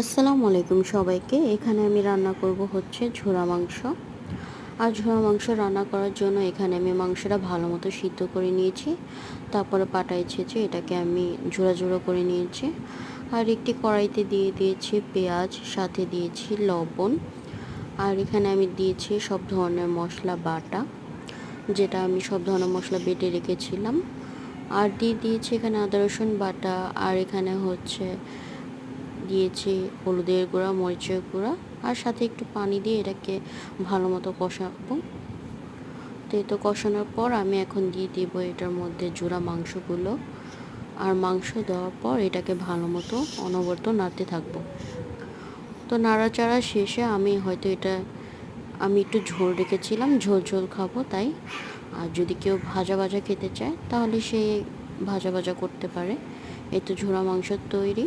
আসসালামু আলাইকুম সবাইকে। এখানে আমি রান্না করব হচ্ছে ঝোড়া মাংস। আর ঝোড়া মাংস রান্না করার জন্য এখানে আমি মাংসটা ভালো মতো সিদ্ধ করে নিয়েছি। তারপরে পাটায় ছেঁচে এটাকে আমি ঝোড়া ঝোড়া করে নিয়েছি। আর একটি কড়াইতে দিয়ে দিয়েছি পেঁয়াজ, সাথে দিয়েছি লবণ। আর এখানে আমি দিয়েছি সব ধরনের মশলা বাটা, যেটা আমি সব ধরনের মশলা বেটে রেখেছিলাম। আর দিয়ে দিয়েছি এখানে আদা রসুন বাটা, আর এখানে হচ্ছে দিয়েছি হলুদের গুঁড়া, মরিচের গুঁড়া আর সাথে একটু পানি দিয়ে এটাকে ভালো মতো কষাবো। তো এই তো কষানোর পর আমি এখন দিয়ে দিব এটার মধ্যে জোড়া মাংসগুলো। আর মাংস দেওয়ার পর এটাকে ভালো মতো অনবরত নাড়তে থাকব। তো নাড়াচাড়া শেষে আমি হয়তো এটা, আমি একটু ঝোল রেখেছিলাম, ঝোল ঝোল খাব তাই। আর যদি কেউ ভাজা ভাজা খেতে চায় তাহলে সে ভাজা ভাজা করতে পারে। এই তো ঝোড়া মাংস তৈরি।